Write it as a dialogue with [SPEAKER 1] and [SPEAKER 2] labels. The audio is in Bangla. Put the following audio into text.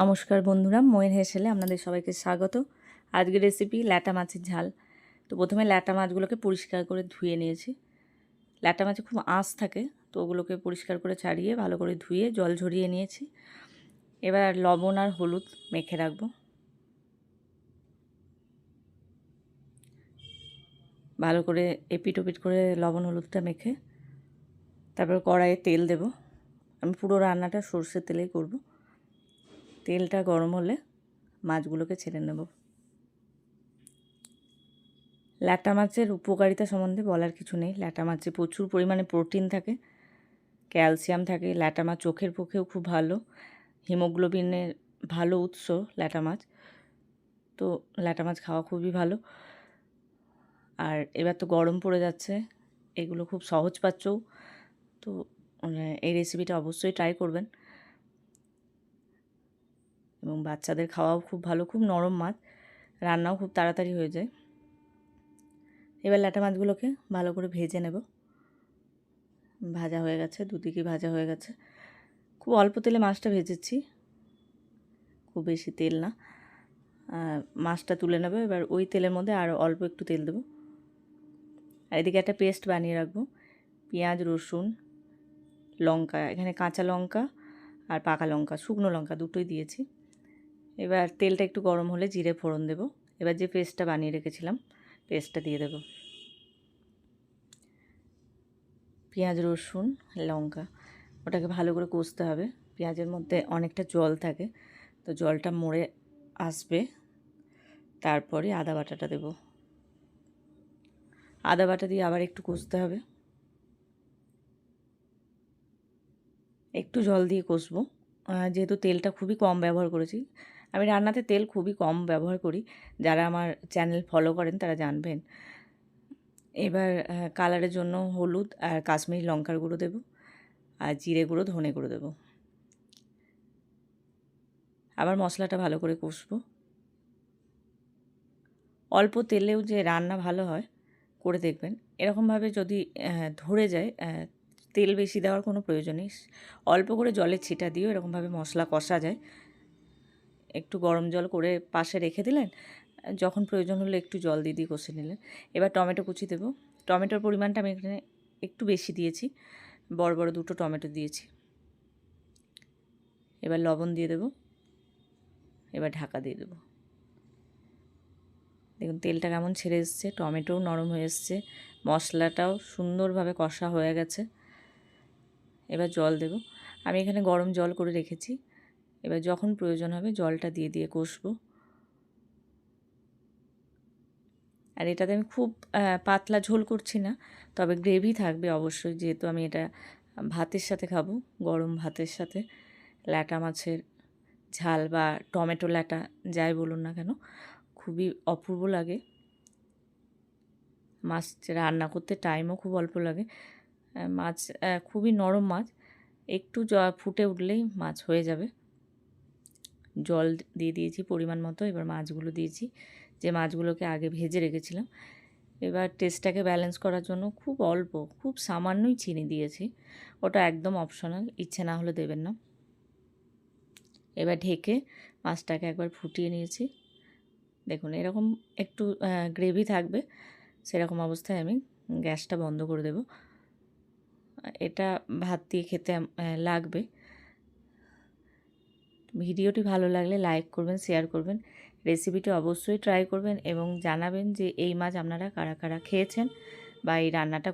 [SPEAKER 1] নমস্কার বন্ধুরা, ময়ের হেসেলে আপনাদের সবাইকে স্বাগত। আজকের রেসিপি ল্যাটা মাছের ঝাল। তো প্রথমে ল্যাটা মাছগুলোকে পরিষ্কার করে ধুয়ে নিয়েছি। ল্যাটা মাছে খুব আঁশ থাকে, তো ওগুলোকে পরিষ্কার করে ছাড়িয়ে ভালো করে ধুয়ে জল ঝরিয়ে নিয়েছি। এবার লবণ আর হলুদ মেখে রাখব। ভালো করে এপিট ওপিট করে লবণ হলুদটা মেখে তারপর কড়াইয়ে তেল দেব। আমি পুরো রান্নাটা সর্ষের তেলেই করব। তেলটা গরম হলে মাছগুলোকে ছেড়ে নেব। ল্যাটা মাছের উপকারিতা সম্বন্ধে বলার কিছু নেই। ল্যাটা মাছে প্রচুর পরিমাণে প্রোটিন থাকে, ক্যালসিয়াম থাকে। ল্যাটা মাছ চোখের পক্ষেও খুব ভালো, হিমোগ্লোবিনের ভালো উৎস ল্যাটা মাছ। তো ল্যাটা মাছ খাওয়া খুবই ভালো। আর এবার তো গরম পড়ে যাচ্ছে, এগুলো খুব সহজ পাচ্ছও তো এই রেসিপিটা অবশ্যই ট্রাই করবেন। এবং বাচ্চাদের খাওয়াও খুব ভালো, খুব নরম মাছ। রান্নাও খুব তাড়াতাড়ি হয়ে যায়। এবার ল্যাটা মাছগুলোকে ভালো করে ভেজে নেব। ভাজা হয়ে গেছে, দুদিকে ভাজা হয়ে গেছে। খুব অল্প তেলে মাছটা ভেজেছি। খুব বেশি তেল না। মাছটা তুলে নেব। এবার ওই তেলের মধ্যে আরও অল্প একটু তেল দেবো। আর এদিকে একটা পেস্ট বানিয়ে রাখব। পেঁয়াজ, রসুন, লঙ্কা, এখানে কাঁচা লঙ্কা আর পাকা লঙ্কা, শুকনো লঙ্কা দুটোই দিয়েছি। এবার তেলটা একটু গরম হলে জিরে ফোড়ন দেব। এবার যে পেস্টটা বানিয়ে রেখেছিলাম, পেস্টটা দিয়ে দেব। পেঁয়াজ, রসুন, লঙ্কা, ওটাকে ভালো করে কষতে হবে। পেঁয়াজের মধ্যে অনেকটা জল থাকে, তো জলটা মরে আসবে। তারপরে আদা বাটাটা দেব। আদা বাটা দিয়ে আবার একটু কষতে হবে। একটু জল দিয়ে কষবো। যেহেতু তেলটা খুবই কম ব্যবহার করেছি আমি রান্নাতে তেল খুবই কম ব্যবহার করি। যারা আমার চ্যানেল ফলো করেন তারা জানবেন। এবার কালারের জন্য হলুদ আর কাশ্মীরি লঙ্কার গুঁড়ো দেবো আর জিরে গুঁড়ো, ধনে গুঁড়ো দেবো। আবার মশলাটা ভালো করে কষবো। অল্প তেলেও যে রান্না ভালো হয়, করে দেখবেন। এরকমভাবে যদি ধরে যায় তেল বেশি দেওয়ার কোনো প্রয়োজন নেই। অল্প করে জলের ছিটা দিয়েও এরকমভাবে মশলা কষা যায়। একটু গরম জল করে পাশে রেখে দিলেন। যখন প্রয়োজন হলো একটু জল দিয়ে দিয়ে কষে নিলেন। এবার টমেটো কুচি দেবো। টমেটোর পরিমাণটা আমি এখানে একটু বেশি দিয়েছি। বড় বড় দুটো টমেটো দিয়েছি। এবার লবণ দিয়ে দেবো। এবার ঢাকা দিয়ে দেবো। দেখুন, তেলটা কেমন ছেড়ে এসছে। টমেটোও নরম হয়ে এসছে। মশলাটাও সুন্দরভাবে কষা হয়ে গেছে। এবার জল দেব। আমি এখানে গরম জল করে রেখেছি। এবার যখন প্রয়োজন হবে জলটা দিয়ে দিয়ে কষবো। আর এটাতে আমি খুব পাতলা ঝোল করছি না, তবে গ্রেভি থাকবে অবশ্যই, যেহেতু আমি এটা ভাতের সাথে খাব, গরম ভাতের সাথে। ল্যাটা মাছের ঝাল বা টমেটো ল্যাটা যাই বলুন না কেন, খুবই অপূর্ব লাগে। মাছ রান্না করতে টাইমও খুব অল্প লাগে। মাছ খুবই নরম মাছ, একটু জ, ফুটে উঠলেই মাছ হয়ে যাবে। জল দিয়ে দিয়েছি পরিমাণ মতো, এবার মাছগুলো দিয়েছি। যে মাছগুলোকে আগে ভেজে রেখেছিলাম। এবার টেস্টটাকে ব্যালেন্স করার জন্য খুব অল্প, খুব সামান্যই চিনি দিয়েছি। ওটা একদম অপশনাল ইচ্ছে না হলে দেবেন না। এবার ঢেকে মাছটাকে একবার ফুটিয়ে নিয়েছি। দেখুন, এরকম একটু গ্রেভি থাকবে, সেরকম অবস্থায় আমি গ্যাসটা বন্ধ করে দেব। এটা ভাত দিয়ে খেতে লাগবে। ভিডিওটি ভালো লাগলে লাইক করবেন, শেয়ার করবেন। রেসিপিটি অবশ্যই ট্রাই করবেন এবং জানাবেন যে এই মাছ আপনারা কারা কারা খেয়েছেন বা এই রান্নাটা